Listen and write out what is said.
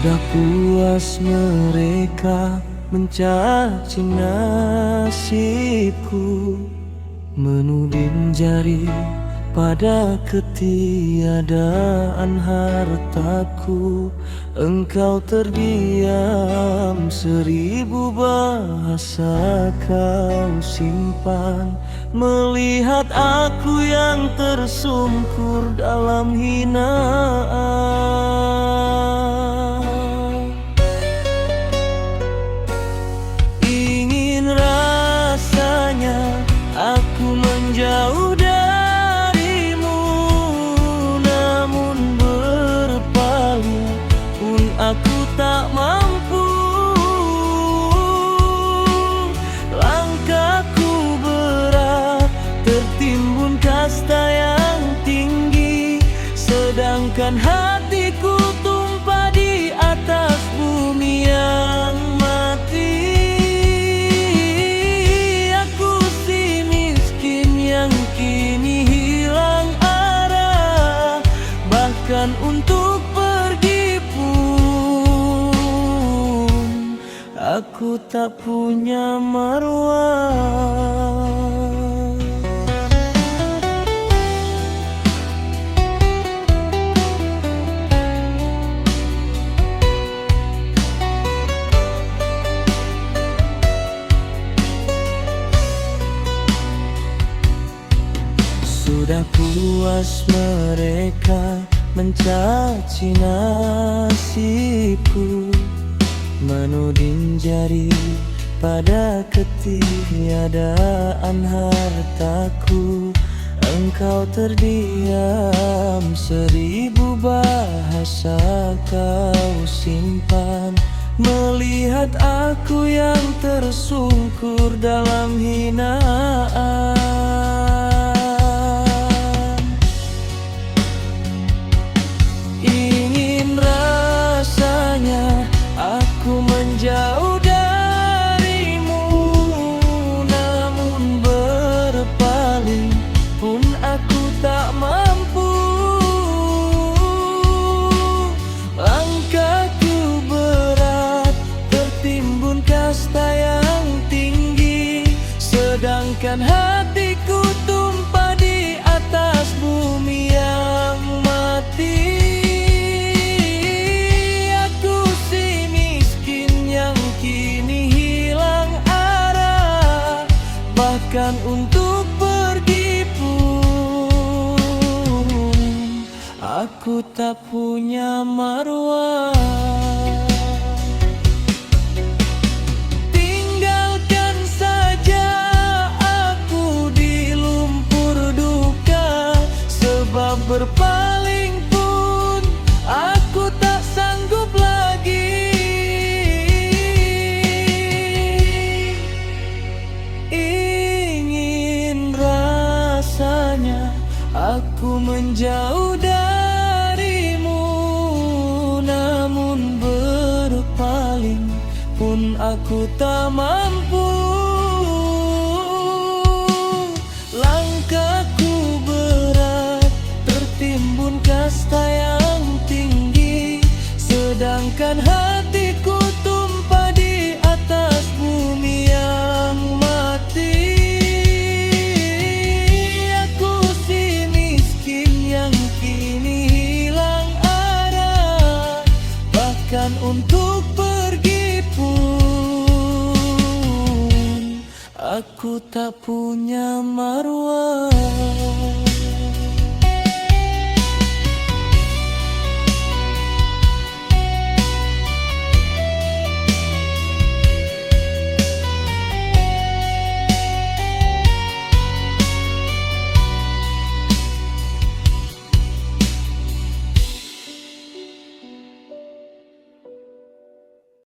Sudah puas mereka mencaci nasibku Menuding jari pada ketiadaan hartaku. Engkau terdiam seribu bahasa kau simpan. Melihat aku yang tersungkur dalam hinaan Sedangkan hatiku tumpah di atas bumi yang mati. Aku si miskin yang kini hilang arah Bahkan untuk pergi pun Aku tak punya marwah Puas mereka mencaci nasibku. Menuding jari pada ketiadaan hartaku. Engkau terdiam seribu bahasa kau simpan. Melihat aku yang tersungkur dalam hinaan atas bumi yang mati. Aku si miskin yang kini hilang arah Bahkan untuk pergi pun Aku tak punya marwah berpaling pun aku tak sanggup lagi. Ingin rasanya aku menjauh darimu Namun berpaling pun aku tak mampu Sedangkan hatiku tumpah di atas bumi yang mati. Aku si miskin yang kini hilang arah. Bahkan untuk pergi pun Aku tak punya marwah